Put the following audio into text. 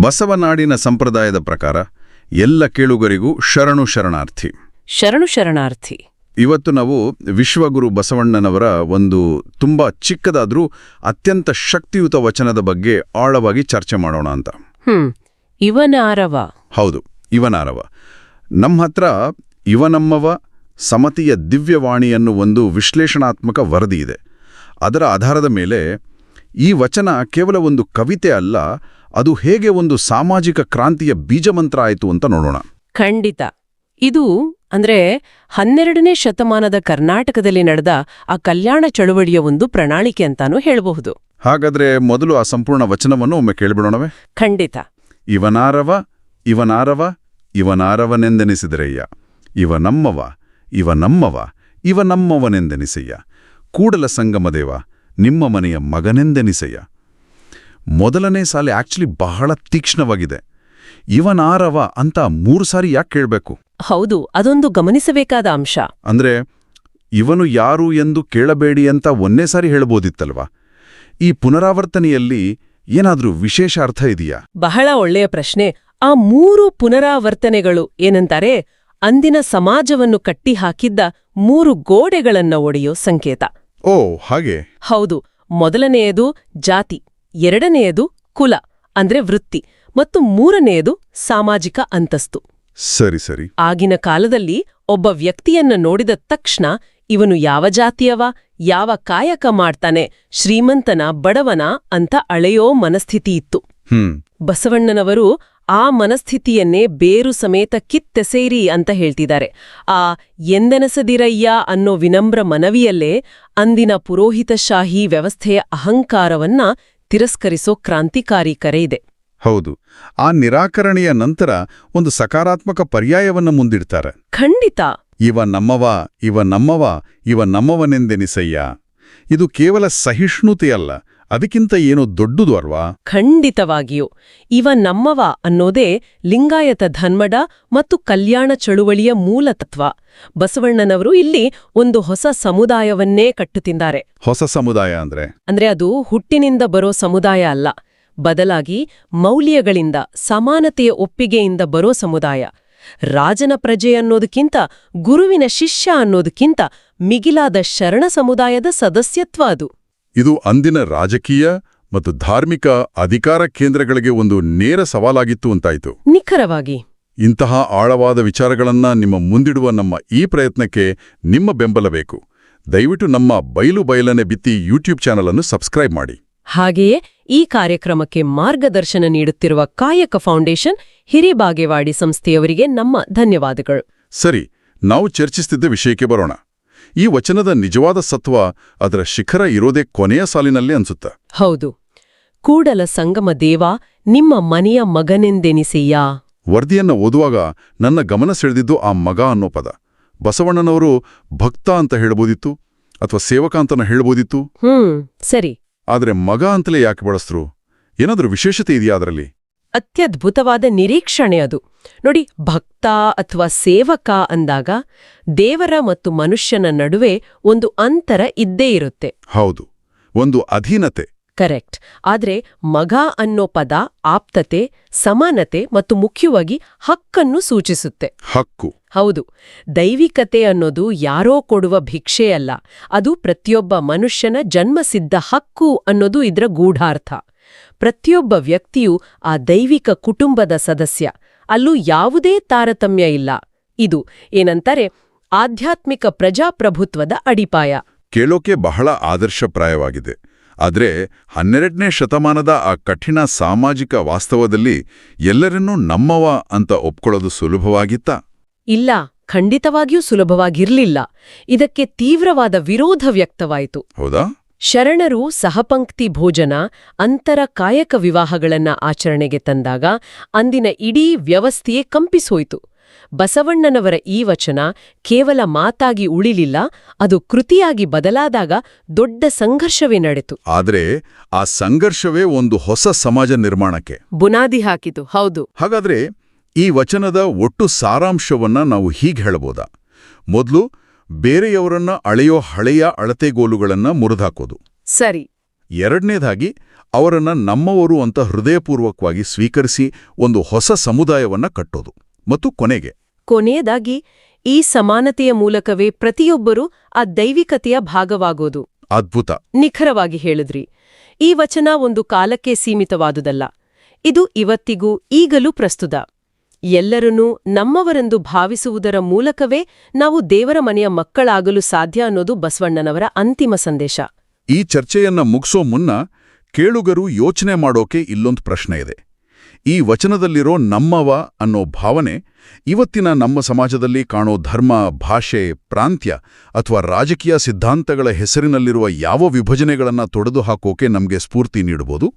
ಬಸವನಾಡಿನ ಸಂಪ್ರದಾಯದ ಪ್ರಕಾರ ಎಲ್ಲ ಕೇಳುಗರಿಗೂ ಶರಣು ಶರಣಾರ್ಥಿ. ಶರಣು ಶರಣಾರ್ಥಿ. ಇವತ್ತು ನಾವು ವಿಶ್ವಗುರು ಬಸವಣ್ಣನವರ ಒಂದು ತುಂಬ ಚಿಕ್ಕದಾದರೂ ಅತ್ಯಂತ ಶಕ್ತಿಯುತ ವಚನದ ಬಗ್ಗೆ ಆಳವಾಗಿ ಚರ್ಚೆ ಮಾಡೋಣ ಅಂತ. ಇವನಾರವ. ಹೌದು ಇವನಾರವ. ನಮ್ಮ ಹತ್ರ ಇವನಮ್ಮವ ಸಮತಿಯ ದಿವ್ಯವಾಣಿಯನ್ನು ಒಂದು ವಿಶ್ಲೇಷಣಾತ್ಮಕ ವರದಿ ಇದೆ. ಅದರ ಆಧಾರದ ಮೇಲೆ ಈ ವಚನ ಕೇವಲ ಒಂದು ಕವಿತೆ ಅಲ್ಲ ಅದು ಹೇಗೆ ಒಂದು ಸಾಮಾಜಿಕ ಕ್ರಾಂತಿಯ ಬೀಜಮಂತ್ರ ಆಯಿತು ಅಂತ ನೋಡೋಣ. ಖಂಡಿತ. ಇದು ಅಂದ್ರೆ ಹನ್ನೆರಡನೇ ಶತಮಾನದ ಕರ್ನಾಟಕದಲ್ಲಿ ನಡೆದ ಆ ಕಲ್ಯಾಣ ಚಳುವಳಿಯ ಒಂದು ಪ್ರಣಾಳಿಕೆ ಅಂತಾನೂ ಹೇಳಬಹುದು. ಹಾಗಾದ್ರೆ ಮೊದಲು ಆ ಸಂಪೂರ್ಣ ವಚನವನ್ನು ಒಮ್ಮೆ ಕೇಳಿಬಿಡೋಣವೇ? ಖಂಡಿತ. ಇವನಾರವ ಇವನಾರವ ಇವನಾರವನೆಂದೆನಿಸಿದರಯ್ಯ. ಇವ ನಮ್ಮವ ಇವ ನಮ್ಮವ ಇವ ನಮ್ಮವನೆಂದೆನಿಸಯ್ಯ ಕೂಡಲ ಸಂಗಮದೇವ ನಿಮ್ಮ ಮನೆಯ ಮಗನೆಂದೆನಿಸಯ್ಯ. ಮೊದಲನೇ ಸಾಲೆ ಆಕ್ಚುಲಿ ಬಹಳ ತೀಕ್ಷ್ಣವಾಗಿದೆ. ಇವನಾರವ ಅಂತ ಮೂರು ಸಾರಿ ಯಾಕೆ ಕೇಳಬೇಕು? ಹೌದು ಅದೊಂದು ಗಮನಿಸಬೇಕಾದ ಅಂಶ. ಅಂದ್ರೆ ಇವನು ಯಾರು ಎಂದು ಕೇಳಬೇಡಿ ಅಂತ ಒಂದೇ ಸಾರಿ ಹೇಳ್ಬೋದಿತ್ತಲ್ವಾ? ಈ ಪುನರಾವರ್ತನೆಯಲ್ಲಿ ಏನಾದ್ರೂ ವಿಶೇಷ ಅರ್ಥ ಇದೆಯಾ? ಬಹಳ ಒಳ್ಳೆಯ ಪ್ರಶ್ನೆ. ಆ ಮೂರು ಪುನರಾವರ್ತನೆಗಳು ಏನಂತಾರೆ? ಅಂದಿನ ಸಮಾಜವನ್ನು ಕಟ್ಟಿಹಾಕಿದ್ದ ಮೂರು ಗೋಡೆಗಳನ್ನ ಒಡೆಯೋ ಸಂಕೇತ. ಓ ಹಾಗೆ. ಹೌದು ಮೊದಲನೆಯದು ಜಾತಿ. ಎರಡನೆಯದು ಕುಲ ಅಂದ್ರೆ ವೃತ್ತಿ ಮತ್ತು ಮೂರನೆಯದು ಸಾಮಾಜಿಕ ಅಂತಸ್ತು. ಸರಿ ಸರಿ. ಆಗಿನ ಕಾಲದಲ್ಲಿ ಒಬ್ಬ ವ್ಯಕ್ತಿಯನ್ನ ನೋಡಿದ ತಕ್ಷಣ ಇವನು ಯಾವ ಜಾತಿಯವ ಯಾವ ಕಾಯಕ ಮಾಡ್ತಾನೆ ಶ್ರೀಮಂತನ ಬಡವನ ಅಂತ ಅಳೆಯೋ ಮನಸ್ಥಿತಿ ಇತ್ತು. ಬಸವಣ್ಣನವರು ಆ ಮನಸ್ಥಿತಿಯನ್ನೇ ಬೇರು ಸಮೇತ ಕಿತ್ತೆಸೇರಿ ಅಂತ ಹೇಳ್ತಿದ್ದಾರೆ. ಆ ಎಂದೆನಸದಿರಯ್ಯ ಅನ್ನೋ ವಿನಮ್ರ ಮನವಿಯಲ್ಲೇ ಅಂದಿನ ಪುರೋಹಿತಶಾಹಿ ವ್ಯವಸ್ಥೆಯ ಅಹಂಕಾರವನ್ನ ತಿರಸ್ಕರಿಸೋ ಕ್ರಾಂತಿಕಾರಿ ಕರೆ ಇದೆ. ಹೌದು. ಆ ನಿರಾಕರಣೆಯ ನಂತರ ಒಂದು ಸಕಾರಾತ್ಮಕ ಪರ್ಯಾಯವನ್ನು ಮುಂದಿಡ್ತಾರೆ. ಖಂಡಿತ. ಇವ ನಮ್ಮವ ಇವ ನಮ್ಮವ ಇವ ನಮ್ಮವನೆಂದೆನಿಸಯ್ಯ. ಇದು ಕೇವಲ ಸಹಿಷ್ಣುತೆಯಲ್ಲ. ಅದಕ್ಕಿಂತ ಏನೋ ದೊಡ್ಡದು ಅಲ್ವಾ? ಖಂಡಿತವಾಗಿಯೂ. ಇವ ನಮ್ಮವ ಅನ್ನೋದೇ ಲಿಂಗಾಯತ ಧನ್ಮಡ ಮತ್ತು ಕಲ್ಯಾಣ ಚಳುವಳಿಯ ಮೂಲ ತತ್ವ. ಬಸವಣ್ಣನವರು ಇಲ್ಲಿ ಒಂದು ಹೊಸ ಸಮುದಾಯವನ್ನೇ ಕಟ್ಟುತ್ತಿದ್ದಾರೆ ಹೊಸ ಸಮುದಾಯ ಅಂದ್ರೆ? ಅಂದ್ರೆ ಅದು ಹುಟ್ಟಿನಿಂದ ಬರೋ ಸಮುದಾಯ ಅಲ್ಲ. ಬದಲಾಗಿ ಮೌಲ್ಯಗಳಿಂದ ಸಮಾನತೆಯ ಒಪ್ಪಿಗೆಯಿಂದ ಬರೋ ಸಮುದಾಯ. ರಾಜನ ಪ್ರಜೆ ಅನ್ನೋದಕ್ಕಿಂತ ಗುರುವಿನ ಶಿಷ್ಯ ಅನ್ನೋದಕ್ಕಿಂತ ಮಿಗಿಲಾದ ಶರಣ ಸಮುದಾಯದ ಸದಸ್ಯತ್ವ ಅದು. ಇದು ಅಂದಿನ ರಾಜಕೀಯ ಮತ್ತು ಧಾರ್ಮಿಕ ಅಧಿಕಾರ ಕೇಂದ್ರಗಳಿಗೆ ಒಂದು ನೇರ ಸವಾಲಾಗಿತ್ತು ಅಂತಾಯ್ತು. ನಿಖರವಾಗಿ. ಇಂತಹ ಆಳವಾದ ವಿಚಾರಗಳನ್ನ ನಿಮ್ಮ ಮುಂದಿಡುವ ನಮ್ಮ ಈ ಪ್ರಯತ್ನಕ್ಕೆ ನಿಮ್ಮ ಬೆಂಬಲ ಬೇಕು. ದಯವಿಟ್ಟು ನಮ್ಮ ಬಯಲು ಬಯಲನೆ ಬಿತ್ತಿ ಯೂಟ್ಯೂಬ್ ಚಾನಲ್ ಅನ್ನು ಸಬ್ಸ್ಕ್ರೈಬ್ ಮಾಡಿ. ಹಾಗೆಯೇ ಈ ಕಾರ್ಯಕ್ರಮಕ್ಕೆ ಮಾರ್ಗದರ್ಶನ ನೀಡುತ್ತಿರುವ ಕಾಯಕ ಫೌಂಡೇಶನ್ ಹಿರಿಬಾಗೇವಾಡಿ ಸಂಸ್ಥೆಯವರಿಗೆ ನಮ್ಮ ಧನ್ಯವಾದಗಳು. ಸರಿ ನಾವು ಚರ್ಚಿಸುತ್ತಿದ್ದ ವಿಷಯಕ್ಕೆ ಬರೋಣ. ಈ ವಚನದ ನಿಜವಾದ ಸತ್ವ ಅದರ ಶಿಖರ ಇರೋದೇ ಕೊನೆಯ ಸಾಲಿನಲ್ಲಿ ಅನ್ಸುತ್ತ. ಹೌದು. ಕೂಡಲ ಸಂಗಮ ದೇವ ನಿಮ್ಮ ಮನೆಯ ಮಗನೆಂದೆನಿಸೆಯಾ? ವರದಿಯನ್ನ ಓದುವಾಗ ನನ್ನ ಗಮನ ಸೆಳೆದಿದ್ದು ಆ ಮಗ ಅನ್ನೋ ಪದ. ಬಸವಣ್ಣನವರು ಭಕ್ತ ಅಂತ ಹೇಳ್ಬೋದಿತ್ತು ಅಥವಾ ಸೇವಕ ಅಂತನ ಹೇಳ್ಬೋದಿತ್ತು? ಹ್ಮ್ ಸರಿ. ಆದರೆ ಮಗ ಅಂತಲೇ ಯಾಕೆ ಬಳಸ್ರು? ಏನಾದ್ರೂ ವಿಶೇಷತೆ ಇದೆಯಾ ಅದರಲ್ಲಿ? ಅತ್ಯದ್ಭುತವಾದ ನಿರೀಕ್ಷಣೆ ಅದು. ನೋಡಿ ಭಕ್ತ ಅಥವಾ ಸೇವಕ ಅಂದಾಗ ದೇವರ ಮತ್ತು ಮನುಷ್ಯನ ನಡುವೆ ಒಂದು ಅಂತರ ಇದ್ದೇ ಇರುತ್ತೆ. ಹೌದು ಒಂದು ಅಧೀನತೆ. ಕರೆಕ್ಟ್. ಆದ್ರೆ ಮಗ ಅನ್ನೋ ಪದ ಆಪ್ತತೆ ಸಮಾನತೆ ಮತ್ತು ಮುಖ್ಯವಾಗಿ ಹಕ್ಕನ್ನು ಸೂಚಿಸುತ್ತೆ. ಹಕ್ಕು. ಹೌದು ದೈವಿಕತೆ ಅನ್ನೋದು ಯಾರೋ ಕೊಡುವ ಭಿಕ್ಷೆ ಅಲ್ಲ. ಅದು ಪ್ರತಿಯೊಬ್ಬ ಮನುಷ್ಯನ ಜನ್ಮಸಿದ್ಧ ಹಕ್ಕು ಅನ್ನೋದು ಇದರ ಗೂಢಾರ್ಥ. ಪ್ರತಿಯೊಬ್ಬ ವ್ಯಕ್ತಿಯೂ ಆ ದೈವಿಕ ಕುಟುಂಬದ ಸದಸ್ಯ. ಅಲ್ಲೂ ಯಾವುದೇ ತಾರತಮ್ಯ ಇಲ್ಲ. ಇದು ಏನಂತಾರೆ ಆಧ್ಯಾತ್ಮಿಕ ಪ್ರಜಾಪ್ರಭುತ್ವದ ಅಡಿಪಾಯ. ಕೇಳೋಕೆ ಬಹಳ ಆದರ್ಶಪ್ರಾಯವಾಗಿದೆ. ಆದರೆ ಹನ್ನೆರಡನೇ ಶತಮಾನದ ಆ ಕಠಿಣ ಸಾಮಾಜಿಕ ವಾಸ್ತವದಲ್ಲಿ ಎಲ್ಲರನ್ನೂ ನಮ್ಮವ ಅಂತ ಒಪ್ಕೊಳ್ಳೋದು ಸುಲಭವಾಗಿತ್ತ? ಇಲ್ಲ ಖಂಡಿತವಾಗಿಯೂ ಸುಲಭವಾಗಿರ್ಲಿಲ್ಲ. ಇದಕ್ಕೆ ತೀವ್ರವಾದ ವಿರೋಧ ವ್ಯಕ್ತವಾಯಿತು. ಹೌದಾ? ಶರಣರು ಸಹಪಂಕ್ತಿ ಭೋಜನ ಅಂತರ ಕಾಯಕ ವಿವಾಹಗಳನ್ನ ಆಚರಣೆಗೆ ತಂದಾಗ ಅಂದಿನ ಇಡೀ ವ್ಯವಸ್ಥೆಯೇ ಕಂಪಿಸೋಯ್ತು. ಬಸವಣ್ಣನವರ ಈ ವಚನ ಕೇವಲ ಮಾತಾಗಿ ಉಳಿಲಿಲ್ಲ ಅದು ಕೃತಿಯಾಗಿ ಬದಲಾದಾಗ ದೊಡ್ಡ ಸಂಘರ್ಷವೇ ನಡೆತು. ಆದ್ರೆ ಆ ಸಂಘರ್ಷವೇ ಒಂದು ಹೊಸ ಸಮಾಜ ನಿರ್ಮಾಣಕ್ಕೆ. ಬುನಾದಿ ಹಾಕಿತು ಹೌದು. ಹಾಗಾದ್ರೆ ಈ ವಚನದ ಒಟ್ಟು ಸಾರಾಂಶವನ್ನ ನಾವು ಹೀಗೆ ಹೇಳಬಹುದಾ ಮೊದಲು ಬೇರೆಯವರನ್ನ ಅಳೆಯೋ ಹಳೆಯ ಅಳತೆಗೋಲುಗಳನ್ನ ಮುರಿದಾಕೋದು ಸರಿ. ಎರಡನೇದಾಗಿ ಅವರನ್ನ ನಮ್ಮವರು ಅಂತ ಹೃದಯಪೂರ್ವಕವಾಗಿ ಸ್ವೀಕರಿಸಿ ಒಂದು ಹೊಸ ಸಮುದಾಯವನ್ನ ಕಟ್ಟೋದು. ಮತ್ತು ಕೊನೆಗೆ. ಕೊನೆಯದಾಗಿ ಈ ಸಮಾನತೆಯ ಮೂಲಕವೇ ಪ್ರತಿಯೊಬ್ಬರೂ ಆ ದೈವಿಕತೆಯ ಭಾಗವಾಗೋದು. ಅದ್ಭುತ. ನಿಖರವಾಗಿ ಹೇಳಿದ್ರಿ. ಈ ವಚನ ಒಂದು ಕಾಲಕ್ಕೆ ಸೀಮಿತವಾದುದಲ್ಲ. ಇದು ಇವತ್ತಿಗೂ ಈಗಲೂ ಪ್ರಸ್ತುತ. ಎಲ್ಲರನ್ನೂ ನಮ್ಮವರೆಂದು ಭಾವಿಸುವುದರ ಮೂಲಕವೇ ನಾವು ದೇವರ ಮನೆಯ ಮಕ್ಕಳಾಗಲು ಸಾಧ್ಯ ಅನ್ನೋದು ಬಸವಣ್ಣನವರ ಅಂತಿಮ ಸಂದೇಶ. ಈ ಚರ್ಚೆಯನ್ನ ಮುಗಿಸೋ ಮುನ್ನ ಕೇಳುಗರು ಯೋಚನೆ ಮಾಡೋಕೆ ಇಲ್ಲೊಂದು ಪ್ರಶ್ನೆ ಇದೆ. ಈ ವಚನದಲ್ಲಿರೋ ನಮ್ಮವ ಅನ್ನೋ ಭಾವನೆ ಇವತ್ತಿನ ನಮ್ಮ ಸಮಾಜದಲ್ಲಿ ಕಾಣೋ ಧರ್ಮ, ಭಾಷೆ, ಪ್ರಾಂತ್ಯ ಅಥವಾ ರಾಜಕೀಯ ಸಿದ್ಧಾಂತಗಳ ಹೆಸರಿನಲ್ಲಿರುವ ಯಾವ ವಿಭಜನೆಗಳನ್ನು ತೊಡೆದು ಹಾಕೋಕೆ ನಮ್ಗೆ ಸ್ಫೂರ್ತಿ ನೀಡಬಹುದು